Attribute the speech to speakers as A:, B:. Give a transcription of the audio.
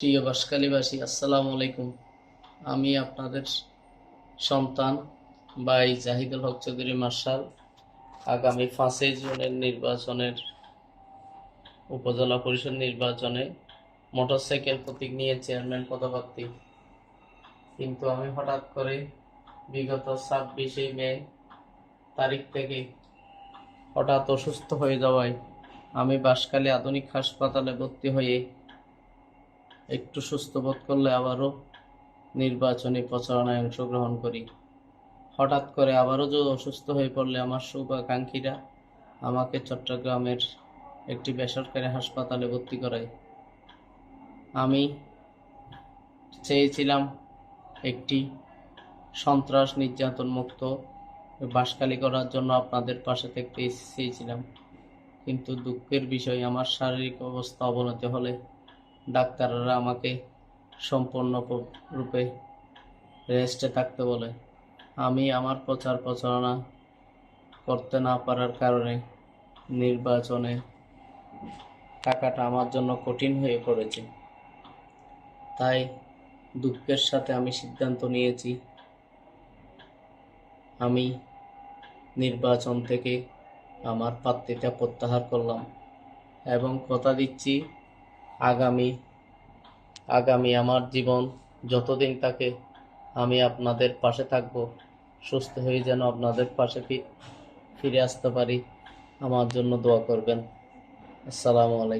A: প্রিয় বাসকালীবাসী, আসসালামু আলাইকুম। আমি আপনাদের সন্তান ভাই জাহিদুল হক চৌধুরী মার্শাল আগামী পাঁচই জুনের নির্বাচনের, উপজেলা পরিষদ নির্বাচনে মোটরসাইকেল প্রতীক নিয়ে চেয়ারম্যান পদপ্রার্থী। কিন্তু আমি হঠাৎ করে বিগত ছাব্বিশে মে তারিখ থেকে হঠাৎ অসুস্থ হয়ে যাওয়ায় আমি বাসকালী আধুনিক হাসপাতালে ভর্তি হয়ে একটু সুস্থ বোধ করলে আবারও নির্বাচনী প্রচারণায় অংশগ্রহণ করি। হঠাৎ করে আবারও যে অসুস্থ হয়ে পড়লে আমার শুভাকাঙ্ক্ষীরা আমাকে চট্টগ্রামের একটি বেসরকারি হাসপাতালে ভর্তি করায়। আমি চেয়েছিলাম একটি সন্ত্রাস নির্যাতন মুক্ত বাসকালী করার জন্য আপনাদের পাশে থেকে চেয়েছিলাম কিন্তু দুঃখের বিষয়, আমার শারীরিক অবস্থা অবনতি হলে ডাক্তাররা আমাকে সম্পূর্ণ রূপে রেস্টে থাকতে বলে। আমি আমার প্রচার প্রচারণা করতে না পারার কারণে নির্বাচনে টাকাটা আমার জন্য কঠিন হয়ে পড়েছে। তাই দুঃখের সাথে আমি সিদ্ধান্ত নিয়েছি, আমি নির্বাচন থেকে আমার প্রার্থীটা প্রত্যাহার করলাম এবং কথা দিচ্ছি আগামী আগামী আমার জীবন যতদিন থাকে, আমি আপনাদের পাশে থাকব। সুস্থ হয়ে যেন আপনাদের পাশে ফিরে আসতে পারি। আমার জন্য দোয়া করবেন। আসসালামু আলাইকুম।